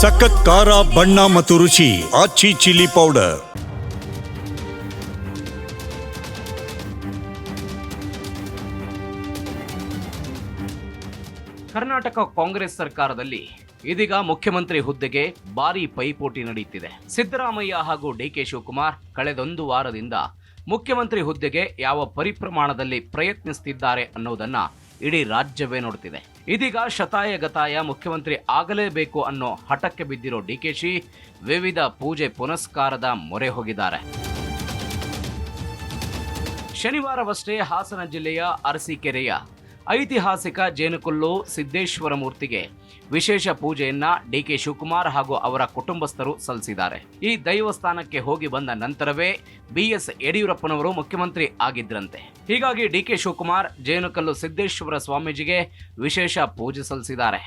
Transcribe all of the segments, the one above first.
ಸಖತ್ ಖಾರ, ಬಣ್ಣ ಮತ್ತು ರುಚಿ, ಆಚಿ ಚಿಲ್ಲಿ ಪೌಡರ್. ಕರ್ನಾಟಕ ಕಾಂಗ್ರೆಸ್ ಸರ್ಕಾರದಲ್ಲಿ ಇದೀಗ ಮುಖ್ಯಮಂತ್ರಿ ಹುದ್ದೆಗೆ ಭಾರಿ ಪೈಪೋಟಿ ನಡೆಯುತ್ತಿದೆ. ಸಿದ್ದರಾಮಯ್ಯ ಹಾಗೂ ಡಿ ಕೆ ಶಿವಕುಮಾರ್ ಕಳೆದೊಂದು ವಾರದಿಂದ ಮುಖ್ಯಮಂತ್ರಿ ಹುದ್ದೆಗೆ ಯಾವ ಪರಿಪ್ರಮಾಣದಲ್ಲಿ ಪ್ರಯತ್ನಿಸುತ್ತಿದ್ದಾರೆ ಅನ್ನೋದನ್ನ ಇಡೀ ರಾಜ್ಯವೇ ನೋಡ್ತಿದೆ ಇದೀಗ ಶತಾಯ ಗತಾಯ ಮುಖ್ಯಮಂತ್ರಿ ಆಗಲೇಬೇಕು ಅನ್ನೋ ಹಠಕ್ಕೆ ಬಿದ್ದಿರೋ ಡಿಕೆಶಿ ವಿವಿಧ ಪೂಜೆ ಪುನಸ್ಕಾರದ ಮೊರೆ ಹೋಗಿದ್ದಾರೆ. ಶನಿವಾರವಷ್ಟೇ ಹಾಸನ ಜಿಲ್ಲೆಯ ಅರಸೀಕೆರೆಯ ಐತಿಹಾಸಿಕ ಜೇನುಕೊಲ್ಲು ಸಿದ್ದೇಶ್ವರ ಮೂರ್ತಿಗೆ ವಿಶೇಷ ಪೂಜೆಯನ್ನ ಡಿಕೆ ಶಿವಕುಮಾರ್ ಹಾಗೂ ಅವರ ಕುಟುಂಬಸ್ಥರು ಸಲ್ಲಿಸಿದ್ದಾರೆ. ಈ ದೈವಸ್ಥಾನಕ್ಕೆ ಹೋಗಿ ಬಂದ ನಂತರವೇ ಬಿ ಎಸ್ ಯಡಿಯೂರಪ್ಪನವರು ಮುಖ್ಯಮಂತ್ರಿ ಆಗಿದ್ರಂತೆ. ಹೀಗಾಗಿ ಡಿ ಕೆ ಶಿವಕುಮಾರ್ ಜೇನುಕಲ್ಲು ಸಿದ್ದೇಶ್ವರ ಸ್ವಾಮೀಜಿಗೆ ವಿಶೇಷ ಪೂಜೆ ಸಲ್ಲಿಸಿದ್ದಾರೆ.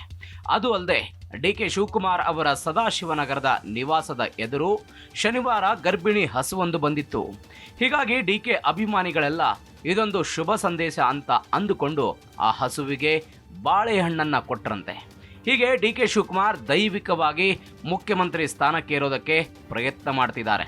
ಅದು ಅಲ್ಲದೆ ಡಿ ಕೆ ಶಿವಕುಮಾರ್ ಅವರ ಸದಾಶಿವನಗರದ ನಿವಾಸದ ಎದುರು ಶನಿವಾರ ಗರ್ಭಿಣಿ ಹಸುವೊಂದು ಬಂದಿತ್ತು. ಹೀಗಾಗಿ ಡಿ ಕೆ ಅಭಿಮಾನಿಗಳೆಲ್ಲ ಇದೊಂದು ಶುಭ ಸಂದೇಶ ಅಂತ ಅಂದುಕೊಂಡು ಆ ಹಸುವಿಗೆ ಬಾಳೆಹಣ್ಣನ್ನು ಕೊಟ್ಟರಂತೆ ಹೀಗೆ ಡಿ ಕೆ ಶಿವಕುಮಾರ್ ದೈವಿಕವಾಗಿ ಮುಖ್ಯಮಂತ್ರಿ ಸ್ಥಾನಕ್ಕೇರೋದಕ್ಕೆ ಪ್ರಯತ್ನ ಮಾಡ್ತಿದ್ದಾರೆ.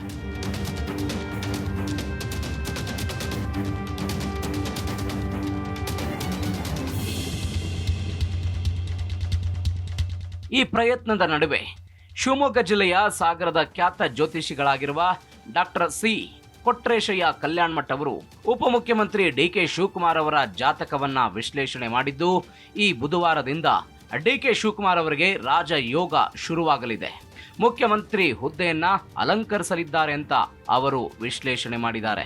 ಈ ಪ್ರಯತ್ನದ ನಡುವೆ ಶಿವಮೊಗ್ಗ ಜಿಲ್ಲೆಯ ಸಾಗರದ ಖ್ಯಾತ ಜ್ಯೋತಿಷಿಗಳಾಗಿರುವ ಡಾಕ್ಟರ್ ಸಿ. ಕೊಟ್ರೇಶಯ್ಯ ಕಲ್ಯಾಣ್ ಮಠ್ ಅವರು ಉಪಮುಖ್ಯಮಂತ್ರಿ ಡಿಕೆ ಶಿವಕುಮಾರ್ ಅವರ ಜಾತಕವನ್ನ ವಿಶ್ಲೇಷಣೆ ಮಾಡಿದ್ದು, ಈ ಬುಧವಾರದಿಂದ ಡಿಕೆ ಶಿವಕುಮಾರ್ ಅವರಿಗೆ ರಾಜಯೋಗ ಶುರುವಾಗಲಿದೆ. ಮುಖ್ಯಮಂತ್ರಿ ಹುದ್ದೆಯನ್ನ ಅಲಂಕರಿಸಲಿದ್ದಾರೆ ಅಂತ ಅವರು ವಿಶ್ಲೇಷಣೆ ಮಾಡಿದ್ದಾರೆ.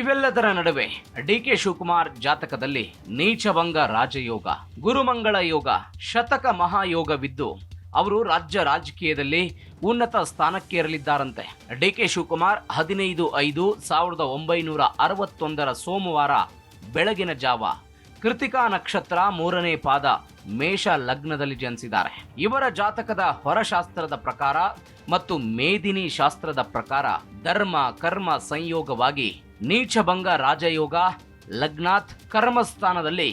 ಇವೆಲ್ಲದರ ನಡುವೆ ಡಿಕೆ ಶಿವಕುಮಾರ್ ಜಾತಕದಲ್ಲಿ ನೀಚಭಂಗ ರಾಜಯೋಗ, ಗುರುಮಂಗಳ ಯೋಗ, ಶತಕ ಮಹಾಯೋಗವಿದ್ದು, ಅವರು ರಾಜ್ಯ ರಾಜಕೀಯದಲ್ಲಿ ಉನ್ನತ ಸ್ಥಾನಕ್ಕೇರಲಿದ್ದಾರಂತೆ. ಡಿಕೆ ಶಿವಕುಮಾರ್ ಹದಿನೈದು ಐದು ಸಾವಿರದ ಒಂಬೈನೂರ ಅರವತ್ತೊಂದರ ಸೋಮವಾರ ಬೆಳಗಿನ ಜಾವ ಕೃತಿಕಾ ನಕ್ಷತ್ರ ಮೂರನೇ ಪಾದ ಮೇಷ ಲಗ್ನದಲ್ಲಿ ಜನಿಸಿದ್ದಾರೆ. ಇವರ ಜಾತಕದ ಹೊರಶಾಸ್ತ್ರದ ಪ್ರಕಾರ ಮತ್ತು ಮೇದಿನಿ ಶಾಸ್ತ್ರದ ಪ್ರಕಾರ ಧರ್ಮ, ಕರ್ಮ, ಸಂಯೋಗವಾಗಿ ನೀಚಭಂಗ ರಾಜಯೋಗ, ಲಗ್ನಾಥ್ ಕರ್ಮಸ್ಥಾನದಲ್ಲಿ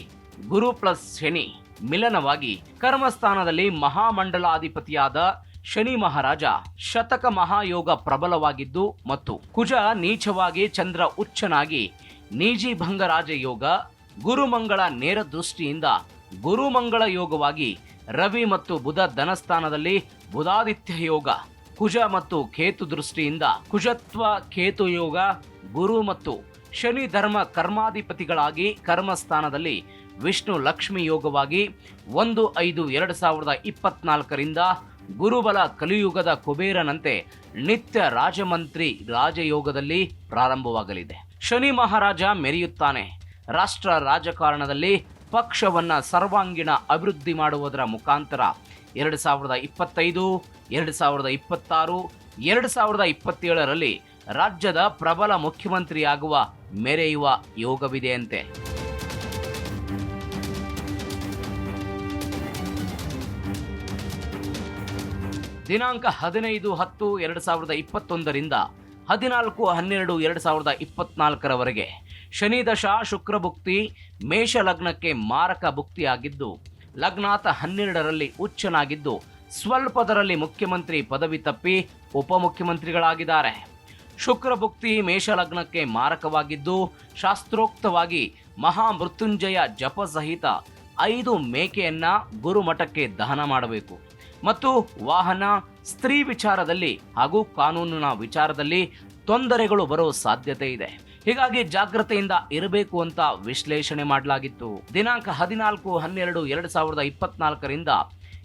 ಗುರು ಪ್ಲಸ್ ಶನಿ. ಮಿಲನವಾಗಿ ಕರ್ಮಸ್ಥಾನದಲ್ಲಿ ಮಹಾಮಂಡಲಾಧಿಪತಿಯಾದ ಶನಿ ಮಹಾರಾಜ ಶತಕ ಮಹಾಯೋಗ ಪ್ರಬಲವಾಗಿದ್ದು ಮತ್ತು ಕುಜ ನೀಚವಾಗಿ ಚಂದ್ರ ಉಚ್ಚನಾಗಿ ನೀಜಿಭಂಗ ರಾಜಯೋಗ, ಗುರುಮಂಗಳ ನೇರ ದೃಷ್ಟಿಯಿಂದ ಗುರುಮಂಗಳ ಯೋಗವಾಗಿ ರವಿ ಮತ್ತು ಬುಧ ಧನಸ್ಥಾನದಲ್ಲಿ ಬುಧಾದಿತ್ಯ ಯೋಗ ಕುಜ ಮತ್ತು ಕೇತು ದೃಷ್ಟಿಯಿಂದ ಕುಜತ್ವ, ಕೇತು ಯೋಗ, ಗುರು ಮತ್ತು ಶನಿ ಧರ್ಮ ಕರ್ಮಾಧಿಪತಿಗಳಾಗಿ ಕರ್ಮಸ್ಥಾನದಲ್ಲಿ ವಿಷ್ಣು ಲಕ್ಷ್ಮಿ ಯೋಗವಾಗಿ ಒಂದು ಐದು ಎರಡು ಸಾವಿರದ ಇಪ್ಪತ್ನಾಲ್ಕರಿಂದ ಗುರುಬಲ ಕಲಿಯುಗದ ಕುಬೇರನಂತೆ ನಿತ್ಯ ರಾಜಮಂತ್ರಿ ರಾಜಯೋಗದಲ್ಲಿ ಪ್ರಾರಂಭವಾಗಲಿದೆ. ಶನಿ ಮಹಾರಾಜ ಮೆರೆಯುತ್ತಾನೆ. ರಾಷ್ಟ್ರ ರಾಜಕಾರಣದಲ್ಲಿ ಪಕ್ಷವನ್ನ ಸರ್ವಾಂಗೀಣ ಅಭಿವೃದ್ಧಿ ಮಾಡುವುದರ ಮುಖಾಂತರ ಎರಡು ಸಾವಿರದ ಇಪ್ಪತ್ತೈದು ಎರಡು ಸಾವಿರದ ಇಪ್ಪತ್ತಾರು, ಎರಡು ಸಾವಿರದ ಇಪ್ಪತ್ತೇಳರಲ್ಲಿ ರಾಜ್ಯದ ಪ್ರಬಲ ಮುಖ್ಯಮಂತ್ರಿಯಾಗುವ ಮೆರೆಯುವ ಯೋಗವಿದೆಯಂತೆ. ದಿನಾಂಕ ಹದಿನೈದು ಹತ್ತು ಎರಡು ಸಾವಿರದ ಇಪ್ಪತ್ತೊಂದರಿಂದ ಹದಿನಾಲ್ಕು ಹನ್ನೆರಡು ಎರಡು ಸಾವಿರದ ಇಪ್ಪತ್ನಾಲ್ಕರವರೆಗೆ ಶನಿ ಶುಕ್ರಭುಕ್ತಿ ಶುಕ್ರ ಭುಕ್ತಿ ಮೇಷ ಲಗ್ನಕ್ಕೆ ಮಾರಕ ಭುಕ್ತಿಯಾಗಿದ್ದು, ಲಗ್ನಾಥ ಹನ್ನೆರಡರಲ್ಲಿ ಉಚ್ಚನಾಗಿದ್ದು ಸ್ವಲ್ಪದರಲ್ಲಿ ಮುಖ್ಯಮಂತ್ರಿ ಪದವಿ ತಪ್ಪಿ ಉಪಮುಖ್ಯಮಂತ್ರಿಗಳಾಗಿದ್ದಾರೆ. ಶುಕ್ರ ಭುಕ್ತಿ ಮೇಷ ಲಗ್ನಕ್ಕೆ ಮಾರಕವಾಗಿದ್ದು, ಶಾಸ್ತ್ರೋಕ್ತವಾಗಿ ಮಹಾಮೃತ್ಯುಂಜಯ ಜಪ ಸಹಿತ ಐದು ಮೇಕೆಯನ್ನ ಗುರುಮಠಕ್ಕೆ ದಹನ ಮಾಡಬೇಕು. ಮತ್ತು ವಾಹನ, ಸ್ತ್ರೀ ವಿಚಾರದಲ್ಲಿ ಹಾಗೂ ಕಾನೂನಿನ ವಿಚಾರದಲ್ಲಿ ತೊಂದರೆಗಳು ಬರೋ ಸಾಧ್ಯತೆ ಇದೆ. ಹೀಗಾಗಿ ಜಾಗ್ರತೆಯಿಂದ ಇರಬೇಕು ಅಂತ ವಿಶ್ಲೇಷಣೆ ಮಾಡಲಾಗಿತ್ತು. ದಿನಾಂಕ ಹದಿನಾಲ್ಕು ಹನ್ನೆರಡು ಎರಡು ಸಾವಿರದ ಇಪ್ಪತ್ನಾಲ್ಕರಿಂದ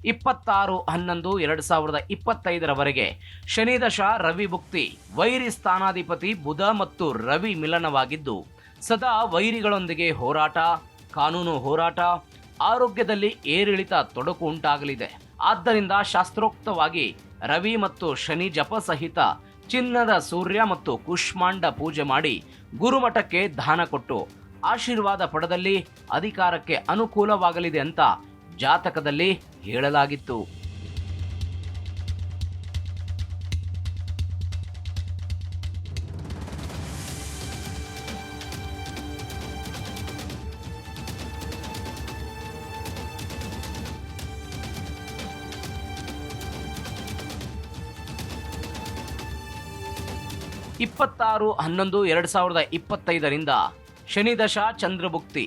ಇಪ್ಪತ್ತಾರು ಹನ್ನೊಂದು ಎರಡು ಸಾವಿರದ ಇಪ್ಪತ್ತೈದರವರೆಗೆ ಶನಿದಶ ರವಿ ಭುಕ್ತಿ ವೈರಿ ಸ್ಥಾನಾಧಿಪತಿ ಬುಧ ಮತ್ತು ರವಿ ಮಿಲನವಾಗಿದ್ದು, ಸದಾ ವೈರಿಗಳೊಂದಿಗೆ ಹೋರಾಟ, ಕಾನೂನು ಹೋರಾಟ, ಆರೋಗ್ಯದಲ್ಲಿ ಏರಿಳಿತ ತೊಡಕು ಉಂಟಾಗಲಿದೆ. ಆದ್ದರಿಂದ ಶಾಸ್ತ್ರೋಕ್ತವಾಗಿ ರವಿ ಮತ್ತು ಶನಿ ಜಪ ಸಹಿತ ಚಿನ್ನದ ಸೂರ್ಯ ಮತ್ತು ಕುಷ್ಮಾಂಡ ಪೂಜೆ ಮಾಡಿ ಗುರುಮಠಕ್ಕೆ ದಾನ ಕೊಟ್ಟು ಆಶೀರ್ವಾದ ಪಡೆದಲ್ಲಿ ಅಧಿಕಾರಕ್ಕೆ ಅನುಕೂಲವಾಗಲಿದೆ ಅಂತ ಜಾತಕದಲ್ಲಿ ಹೇಳಲಾಗಿತ್ತು. ಇಪ್ಪತ್ತಾರು ಹನ್ನೊಂದು ಎರಡು ಸಾವಿರದ ಇಪ್ಪತ್ತೈದರಿಂದ ಶನಿದಶಾ ಚಂದ್ರಭುಕ್ತಿ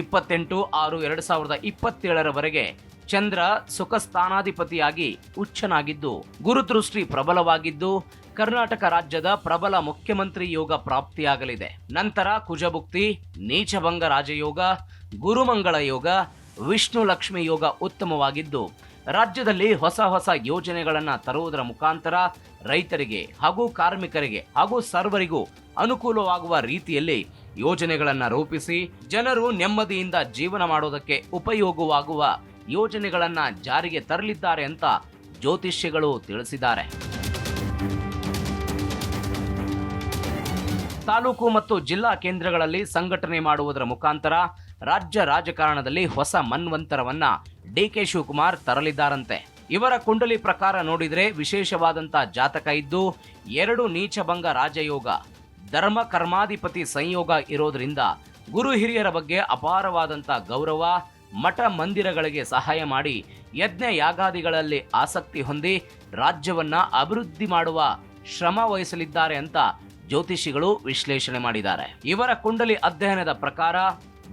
ಇಪ್ಪತ್ತೆಂಟು ಆರು ಎರಡು ಸಾವಿರದ ಇಪ್ಪತ್ತೇಳರವರೆಗೆ ಚಂದ್ರ ಸುಖ ಸ್ಥಾನಾಧಿಪತಿಯಾಗಿ ಉಚ್ಚನಾಗಿದ್ದು ಗುರುದೃಷ್ಟಿ ಪ್ರಬಲವಾಗಿದ್ದು, ಕರ್ನಾಟಕ ರಾಜ್ಯದ ಪ್ರಬಲ ಮುಖ್ಯಮಂತ್ರಿ ಯೋಗ ಪ್ರಾಪ್ತಿಯಾಗಲಿದೆ. ನಂತರ ಕುಜಭುಕ್ತಿ, ನೀಚಭಂಗ ರಾಜಯೋಗ, ಗುರುಮಂಗಳ ಯೋಗ, ವಿಷ್ಣು ಲಕ್ಷ್ಮಿ ಯೋಗ ಉತ್ತಮವಾಗಿದ್ದು, ರಾಜ್ಯದಲ್ಲಿ ಹೊಸ ಹೊಸ ಯೋಜನೆಗಳನ್ನು ತರುವುದರ ಮುಖಾಂತರ ರೈತರಿಗೆ ಹಾಗೂ ಕಾರ್ಮಿಕರಿಗೆ ಹಾಗೂ ಸರ್ವರಿಗೂ ಅನುಕೂಲವಾಗುವ ರೀತಿಯಲ್ಲಿ ಯೋಜನೆಗಳನ್ನು ರೂಪಿಸಿ ಜನರು ನೆಮ್ಮದಿಯಿಂದ ಜೀವನ ಮಾಡೋದಕ್ಕೆ ಉಪಯೋಗವಾಗುವ ಯೋಜನೆಗಳನ್ನು ಜಾರಿಗೆ ತರಲಿದ್ದಾರೆ ಅಂತ ಜ್ಯೋತಿಷ್ಯಗಳು ತಿಳಿಸಿದ್ದಾರೆ. ತಾಲೂಕು ಮತ್ತು ಜಿಲ್ಲಾ ಕೇಂದ್ರಗಳಲ್ಲಿ ಸಂಘಟನೆ ಮಾಡುವುದರ ಮುಖಾಂತರ ರಾಜ್ಯ ರಾಜಕಾರಣದಲ್ಲಿ ಹೊಸ ಮನ್ವಂತರವನ್ನ ಡಿಕೆ ಶಿವಕುಮಾರ್ ತರಲಿದ್ದಾರಂತೆ. ಇವರ ಕುಂಡಲಿ ಪ್ರಕಾರ ನೋಡಿದರೆ ವಿಶೇಷವಾದಂತ ಜಾತಕ ಇದ್ದು, ಎರಡು ನೀಚಭಂಗ ರಾಜಯೋಗ, ಧರ್ಮ ಕರ್ಮಾಧಿಪತಿ ಸಂಯೋಗ ಇರೋದ್ರಿಂದ ಗುರು ಹಿರಿಯರ ಬಗ್ಗೆ ಅಪಾರವಾದಂತ ಗೌರವ ಮಠ ಮಂದಿರಗಳಿಗೆ ಸಹಾಯ ಮಾಡಿ ಯಜ್ಞ ಯಾಗಾದಿಗಳಲ್ಲಿ ಆಸಕ್ತಿ ಹೊಂದಿ ರಾಜ್ಯವನ್ನ ಅಭಿವೃದ್ಧಿ ಮಾಡುವ ಶ್ರಮ ವಹಿಸಲಿದ್ದಾರೆ ಅಂತ ಜ್ಯೋತಿಷಿಗಳು ವಿಶ್ಲೇಷಣೆ ಮಾಡಿದ್ದಾರೆ. ಇವರ ಕುಂಡಲಿ ಅಧ್ಯಯನದ ಪ್ರಕಾರ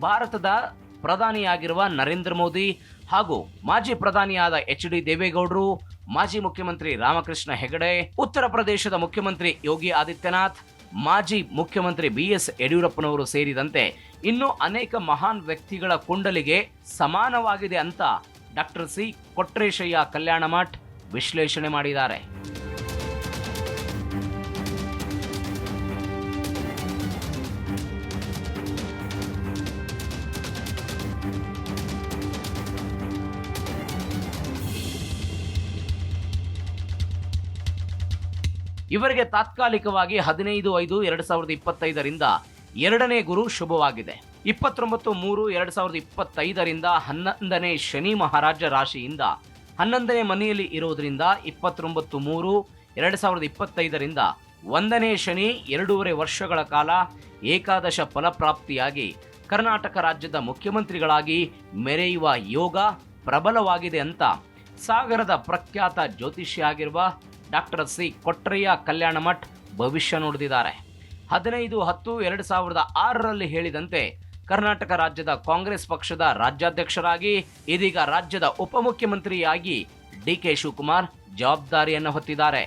ಭಾರತದ ಪ್ರಧಾನಿಯಾಗಿರುವ ನರೇಂದ್ರ ಮೋದಿ ಹಾಗೂ ಮಾಜಿ ಪ್ರಧಾನಿಯಾದ ಎಚ್ ಡಿ ದೇವೇಗೌಡರು, ಮಾಜಿ ಮುಖ್ಯಮಂತ್ರಿ ರಾಮಕೃಷ್ಣ ಹೆಗಡೆ, ಉತ್ತರ ಪ್ರದೇಶದ ಮುಖ್ಯಮಂತ್ರಿ ಯೋಗಿ ಆದಿತ್ಯನಾಥ್ ಮಾಜಿ ಮುಖ್ಯಮಂತ್ರಿ ಬಿ ಎಸ್ ಯಡಿಯೂರಪ್ಪನವರು ಸೇರಿದಂತೆ ಇನ್ನು ಅನೇಕ ಮಹಾನ್ ವ್ಯಕ್ತಿಗಳ ಕುಂಡಲಿಗೆ ಸಮಾನವಾಗಿದೆ ಅಂತ ಡಾಕ್ಟರ್ ಸಿ ಕೊಟ್ರೇಶಯ್ಯ ಕಲ್ಯಾಣ ಮಠ್ ವಿಶ್ಲೇಷಣೆ ಮಾಡಿದ್ದಾರೆ. ಇವರಿಗೆ ತಾತ್ಕಾಲಿಕವಾಗಿ ಹದಿನೈದು, ಐದು, ಎರಡು ಸಾವಿರದ ಇಪ್ಪತ್ತೈದರಿಂದ ಎರಡನೇ ಗುರು ಶುಭವಾಗಿದೆ. ಇಪ್ಪತ್ತೊಂಬತ್ತು, ಮೂರು, ಎರಡು ಸಾವಿರದ ಇಪ್ಪತ್ತೈದರಿಂದ ಹನ್ನೊಂದನೇ ಶನಿ ಮಹಾರಾಜ ರಾಶಿಯಿಂದ ಹನ್ನೊಂದನೇ ಮನೆಯಲ್ಲಿ ಇರೋದರಿಂದ ಇಪ್ಪತ್ತೊಂಬತ್ತು, ಮೂರು, ಎರಡು ಸಾವಿರದ ಇಪ್ಪತ್ತೈದರಿಂದ ಒಂದನೇ ಶನಿ ಎರಡೂವರೆ ವರ್ಷಗಳ ಕಾಲ ಏಕಾದಶ ಫಲಪ್ರಾಪ್ತಿಯಾಗಿ ಕರ್ನಾಟಕ ರಾಜ್ಯದ ಮುಖ್ಯಮಂತ್ರಿಗಳಾಗಿ ಮೆರೆಯುವ ಯೋಗ ಪ್ರಬಲವಾಗಿದೆ ಅಂತ ಸಾಗರದ ಪ್ರಖ್ಯಾತ ಜ್ಯೋತಿಷಿ ಆಗಿರುವ ಡಾಕ್ಟರ್ ಸಿ ಕೊಟ್ರಯ್ಯ ಕಲ್ಯಾಣ ಮಠ್ ಭವಿಷ್ಯ ನುಡಿದಿದ್ದಾರೆ. ಹದಿನೈದು ಹತ್ತು ಎರಡು ಸಾವಿರದ ಆರರಲ್ಲಿ ಹೇಳಿದಂತೆ ಕರ್ನಾಟಕ ರಾಜ್ಯದ ಕಾಂಗ್ರೆಸ್ ಪಕ್ಷದ ರಾಜ್ಯಾಧ್ಯಕ್ಷರಾಗಿ, ಇದೀಗ ರಾಜ್ಯದ ಉಪಮುಖ್ಯಮಂತ್ರಿಯಾಗಿ ಡಿ ಕೆ ಶಿವಕುಮಾರ್ ಜವಾಬ್ದಾರಿಯನ್ನು ಹೊತ್ತಿದ್ದಾರೆ.